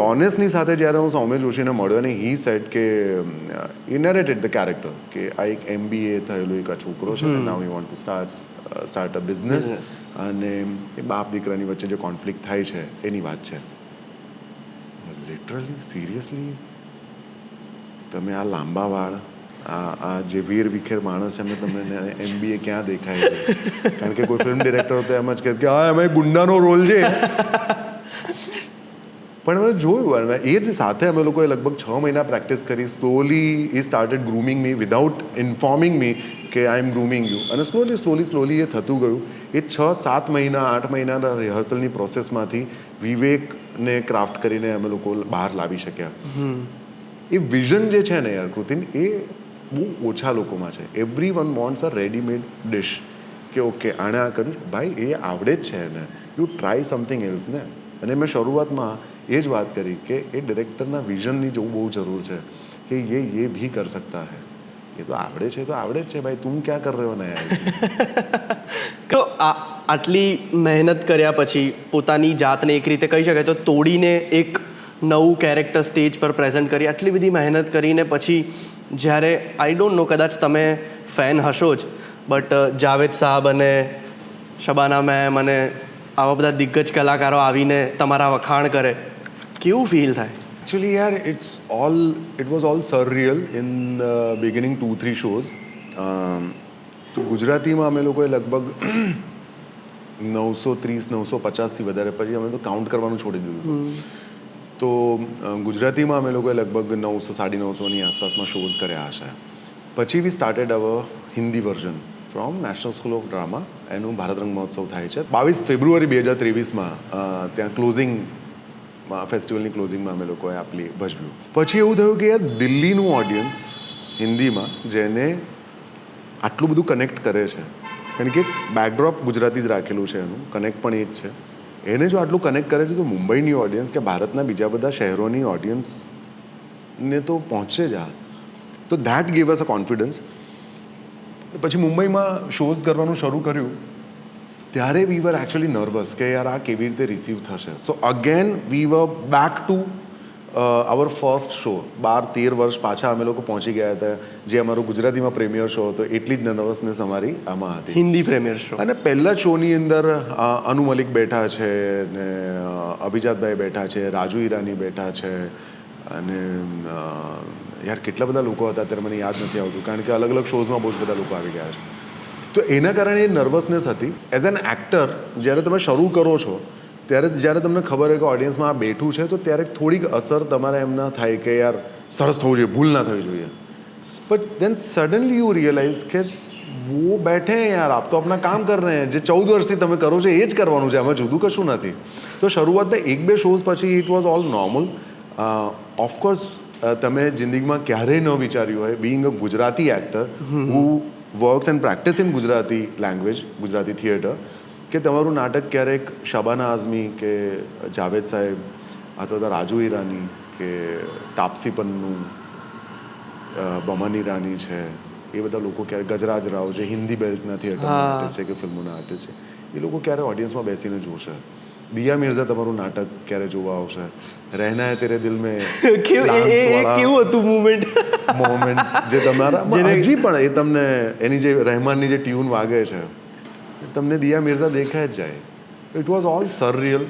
રોનેસની સાથે જ્યારે હું સૌમ્ય જોશીને મળ્યો અને હી સેટ કે ઇનરેટેડ ધ કેરેક્ટર કે આ એક એમબીએ થયેલો એક આ છોકરો છે now you want to start a business અને એ બાપ દીકરાની વચ્ચે જે કોન્ફ્લિક્ટ થાય છે એની વાત છે. લિટરલી સિરિયસલી તમે આ લાંબા વાળ આ આ જે વીર વિખેર માણસ છે તમને એમબીએ ક્યાં દેખાય છે? કારણ કે કોઈ ફિલ્મ ડિરેક્ટર તો એમ જ કહે કે હા એમાં ગુંડાનો રોલ છે. પણ અમે જોયું અને એ જ સાથે અમે લોકોએ લગભગ છ મહિના પ્રેક્ટિસ કરી સ્લોલી એ started grooming me without informing me કે આઈ એમ ગ્રૂમિંગ યુ અને સ્લોલી સ્લોલી સ્લોલી એ થતું ગયું. એ છ સાત મહિના આઠ મહિનાના રિહર્સલની પ્રોસેસમાંથી વિવેકને ક્રાફ્ટ કરીને અમે લોકો બહાર લાવી શક્યા. એ વિઝન જે છે ને યાર કૃતિન એ બહુ ઓછા લોકોમાં છે. Everyone wants a readymade dish કે ઓકે આણે આ કર્યું. ભાઈ એ આવડે જ છે ને યુ ટ્રાય સમથિંગ એલ્સ ને. અને મેં શરૂઆતમાં એ જ વાત કરી કે એ ડિરેક્ટરના વિઝનની જોવું બહુ જરૂર છે કે એ એ ભી કર સકતા હૈ. એ તો આવડે છે તો આવડે જ છે ભાઈ. તું ક્યાં કર રહ્યો નયા તો આટલી મહેનત કર્યા પછી પોતાની જાતને એક રીતે કહી શકાય તો તોડીને એક નવું કેરેક્ટર સ્ટેજ પર પ્રેઝન્ટ કરી, આટલી બધી મહેનત કરીને પછી જ્યારે આઈ ડોન્ટ નો કદાચ તમે ફેન હશો જ બટ જાવેદ સાહેબ અને શબાના મેમ અને આવા બધા દિગ્ગજ કલાકારો આવીને તમારા વખાણ કરે કેવું ફીલ થાય એકચ્યુઅલી યાર it's all it was all surreal in beginning two shows shows. Um, તો ગુજરાતીમાં અમે લોકોએ લગભગ નવસો ત્રીસ નવસો પચાસથી વધારે પછી અમે તો કાઉન્ટ કરવાનું છોડી દીધું તો ગુજરાતીમાં અમે લોકોએ લગભગ નવસો સાડી નવસોની આસપાસમાં શોઝ કર્યા હશે પછી we started our Hindi version from National School of Drama એનું ભારત રંગ મહોત્સવ થાય છે બાવીસ ફેબ્રુઆરી બે હજાર ત્રેવીસમાં ત્યાં ક્લોઝિંગ ફેસ્ટિવલની ક્લોઝિંગમાં અમે લોકોએ આપલી ભજવ્યું. પછી એવું થયું કે યાર, દિલ્હીનું ઓડિયન્સ હિન્દીમાં, જેને આટલું બધું કનેક્ટ કરે છે, કારણ કે બેકડ્રોપ ગુજરાતી જ રાખેલું છે એનું કનેક્ટ પણ એ જ છે. એને જો આટલું કનેક્ટ કરે છે, તો મુંબઈની ઓડિયન્સ કે ભારતના બીજા બધા શહેરોની ઓડિયન્સને તો પહોંચશે જ આ. તો that gave us a confidence પછી મુંબઈમાં શોઝ કરવાનું શરૂ કર્યું. ત્યારે વી વર એકચ્યુઅલી નર્વસ કે યાર આ કેવી રીતે રિસીવ થશે. So again we were back to our first show બાર તેર વર્ષ પાછા અમે લોકો પહોંચી ગયા હતા જે અમારો ગુજરાતીમાં પ્રીમિયર શો હતો એટલી જ નર્વસનેસ અમારી આમાં હતી. હિન્દી પ્રીમિયર શો અને પહેલા શોની અંદર અનુ મલિક બેઠા છે ને અભિજાતભાઈ બેઠા છે રાજુ ઈરાની બેઠા છે અને યાર કેટલા બધા લોકો હતા ત્યારે મને યાદ નથી આવતું કારણ કે અલગ અલગ શોઝમાં બહુ જ બધા લોકો આવી ગયા છે. તો એના કારણે એ નર્વસનેસ હતી. એઝ એન એક્ટર જ્યારે તમે શરૂ કરો છો ત્યારે જ્યારે તમને ખબર હોય કે ઓડિયન્સમાં આ બેઠું છે તો ત્યારે થોડીક અસર તમારે એમ ના થાય કે યાર સરસ થવું જોઈએ ભૂલ ના થવી જોઈએ. But then suddenly you realise કે વો બેઠે યાર આપ તો આપના કામ કર રહે જે ચૌદ વર્ષથી તમે કરો છો એ જ કરવાનું છે. આમાં જુદું કશું નથી. તો શરૂઆતના એક બે શોઝ પછી it was all normal of course તમે જિંદગીમાં ક્યારેય ન વિચાર્યું હોય બિંગ અ ગુજરાતી એક્ટર હું works and practice in Gujarati language Gujarati theatre કે તમારું નાટક ક્યારેક શબાના આઝમી કે જાવેદ સાહેબ અથવા તો રાજુ ઈરાની કે તાપસી પન્નું બમન ઈરાની છે એ બધા લોકો ક્યારે ગજરાજ રાવ જે હિન્દી બેલ્ટના થિયેટરના. આર્ટિસ્ટ છે કે ફિલ્મોના આર્ટિસ્ટ છે એ લોકો ક્યારે ઓડિયન્સમાં બેસીને જોશે? દિયા મિર્ઝા તમારું નાટક ક્યારે જોવા આવશે? રહેના હે તેરે દિલ મેં કેવું હતું મુમેન્ટ મોમેન્ટ જે તમારા હજી પણ એ તમને એની જે રહેમાનની જે ટ્યુન વાગે છે એ તમને દિયા મિર્ઝા દેખાય જ જાય. It was all surreal